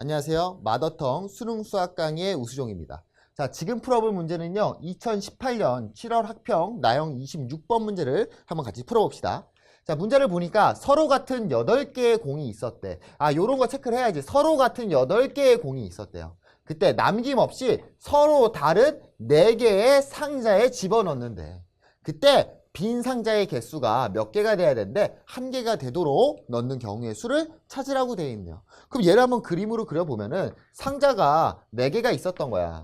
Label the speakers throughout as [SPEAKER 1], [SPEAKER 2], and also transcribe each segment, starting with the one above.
[SPEAKER 1] 안녕하세요. 마더텅 수능 수학 강의 우수종입니다. 자, 지금 풀어볼 문제는요. 2018년 7월 학평 나형 26번 문제를 한번 같이 풀어봅시다. 자, 문제를 보니까 서로 같은 8개의 공이 있었대. 아, 요런 거 체크를 해야지. 서로 같은 8개의 공이 있었대요. 그때 남김없이 서로 다른 4개의 상자에 집어넣는데 그때 빈 상자의 개수가 몇 개가 돼야 되는데 한 개가 되도록 넣는 경우의 수를 찾으라고 되어 있네요. 그럼 얘를 한번 그림으로 그려보면은 상자가 4개가 있었던 거야.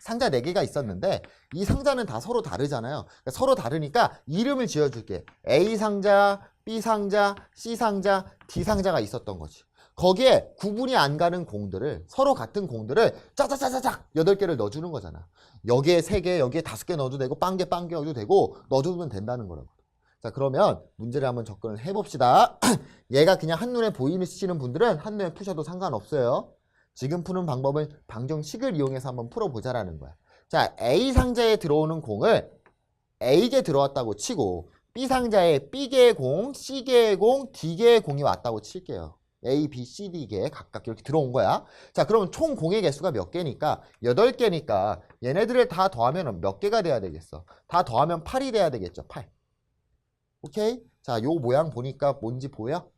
[SPEAKER 1] 상자 4개가 있었는데 이 상자는 다 서로 다르잖아요. 그러니까 서로 다르니까 이름을 지어줄게. A 상자, B 상자, C 상자, D 상자가 있었던 거지. 거기에 구분이 안 가는 공들을 서로 같은 공들을 짜자자자작 8개를 넣어주는 거잖아. 여기에 3개, 여기에 5개 넣어도 되고 빵 개 빵 개 넣어도 되고 넣어주면 된다는 거라고. 자 그러면 문제를 한번 접근을 해봅시다. 얘가 그냥 한눈에 보이시는 분들은 한눈에 푸셔도 상관없어요. 지금 푸는 방법은 방정식을 이용해서 한번 풀어보자라는 거야. 자 A 상자에 들어오는 공을 A개 들어왔다고 치고 B 상자에 B개의 공, C개의 공, D개의 공이 왔다고 칠게요. A, B, C, D개 각각 이렇게 들어온 거야. 자, 그러면 총 공의 개수가 몇 개니까? 8개니까 얘네들을 다 더하면 몇 개가 돼야 되겠어? 다 더하면 8이 돼야 되겠죠. 8. 오케이? 자, 요 모양 보니까 뭔지 보여?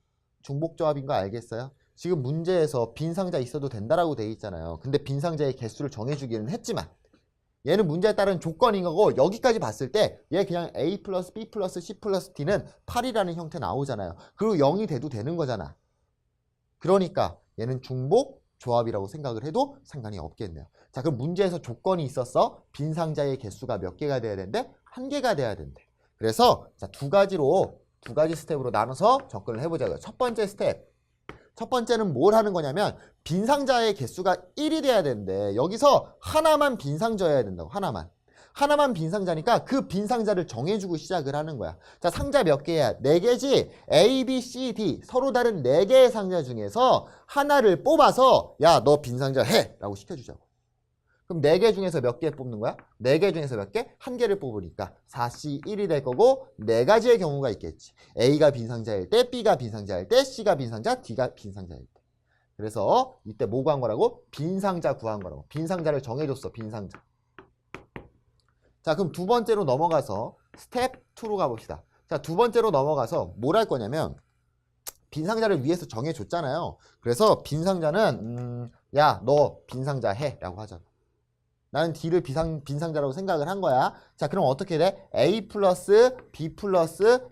[SPEAKER 1] 중복조합인 거 알겠어요? 지금 문제에서 빈 상자 있어도 된다라고 돼 있잖아요. 근데 빈 상자의 개수를 정해주기는 했지만 얘는 문제에 따른 조건인 거고 여기까지 봤을 때 얘 그냥 A 플러스 B 플러스 C 플러스 D는 8이라는 형태 나오잖아요. 그리고 0이 돼도 되는 거잖아. 그러니까 얘는 중복 조합이라고 생각을 해도 상관이 없겠네요. 자, 그럼 문제에서 조건이 있었어. 빈 상자의 개수가 몇 개가 돼야 되는데 한 개가 돼야 된대. 그래서 자, 두 가지로 두 가지 스텝으로 나눠서 접근을 해보자고요. 첫 번째 스텝. 첫 번째는 뭘 하는 거냐면 빈 상자의 개수가 1이 돼야 되는데 여기서 하나만 빈 상자여야 된다고. 하나만. 하나만 빈 상자니까 그 빈 상자를 정해주고 시작을 하는 거야. 자, 상자 몇 개야? 네 개지? A, B, C, D 서로 다른 네 개의 상자 중에서 하나를 뽑아서 야, 너 빈 상자 해! 라고 시켜주자고. 그럼 네 개 중에서 몇 개 뽑는 거야? 네 개 중에서 몇 개? 한 개를 뽑으니까 4C 1이 될 거고 네 가지의 경우가 있겠지. A가 빈 상자일 때, B가 빈 상자일 때, C가 빈 상자, D가 빈 상자일 때. 그래서 이때 뭐 구한 거라고? 빈 상자 구한 거라고. 빈 상자를 정해줬어. 빈 상자. 자, 그럼 두 번째로 넘어가서 스텝 2로 가봅시다. 자, 두 번째로 넘어가서 뭘 할 거냐면 빈 상자를 위에서 정해줬잖아요. 그래서 빈 상자는 음, 야, 너 빈 상자 해 라고 하자. 나는 D를 비상, 빈 상자라고 생각을 한 거야. 자, 그럼 어떻게 돼? A 플러스 B 플러스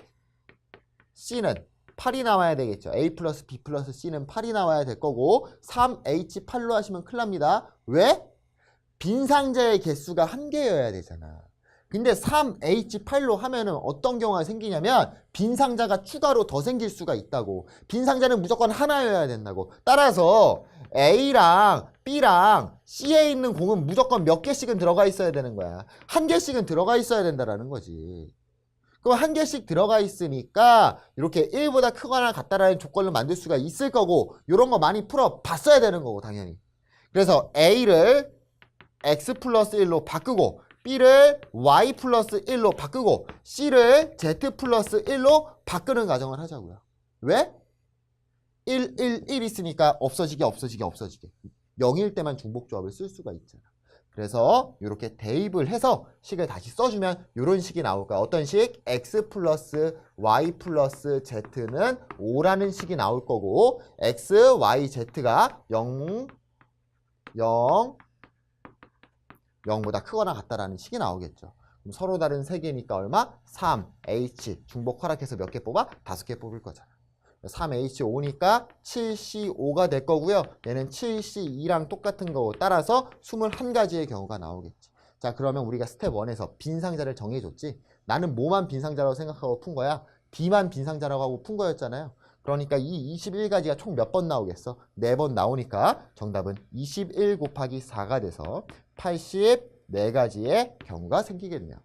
[SPEAKER 1] C는 8이 나와야 되겠죠. A 플러스 B 플러스 C는 8이 나와야 될 거고 3H8로 하시면 큰일 납니다. 왜? 빈 상자의 개수가 한 개여야 되잖아. 근데 3H8로 하면은 어떤 경우가 생기냐면 빈 상자가 추가로 더 생길 수가 있다고. 빈 상자는 무조건 하나여야 된다고. 따라서 A랑 B랑 C에 있는 공은 무조건 몇 개씩은 들어가 있어야 되는 거야. 한 개씩은 들어가 있어야 된다라는 거지. 그럼 한 개씩 들어가 있으니까 이렇게 1보다 크거나 같다라는 조건을 만들 수가 있을 거고 이런 거 많이 풀어 봤어야 되는 거고 당연히. 그래서 A를 x 플러스 1로 바꾸고 b를 y 플러스 1로 바꾸고 c를 z 플러스 1로 바꾸는 과정을 하자고요. 왜? 1, 1, 1 있으니까 없어지게 없어지게 없어지게 0일 때만 중복조합을 쓸 수가 있잖아. 그래서 이렇게 대입을 해서 식을 다시 써주면 이런 식이 나올 거야. 어떤 식? x 플러스 y 플러스 z는 5라는 식이 나올 거고 x, y, z가 0, 0, 0보다 크거나 같다라는 식이 나오겠죠. 그럼 서로 다른 세 개니까 얼마? 3, H. 중복 허락해서 몇 개 뽑아? 다섯 개 뽑을 거잖아. 3H5니까 7C5가 될 거고요. 얘는 7C2랑 똑같은 거고 따라서 21가지의 경우가 나오겠지. 자 그러면 우리가 스텝 1에서 빈 상자를 정해줬지. 나는 뭐만 빈 상자라고 생각하고 푼 거야? D만 빈 상자라고 하고 푼 거였잖아요. 그러니까 이 21가지가 총 몇 번 나오겠어? 4번 나오니까 정답은 21 곱하기 4가 돼서 84가지의 경우가 생기겠네요.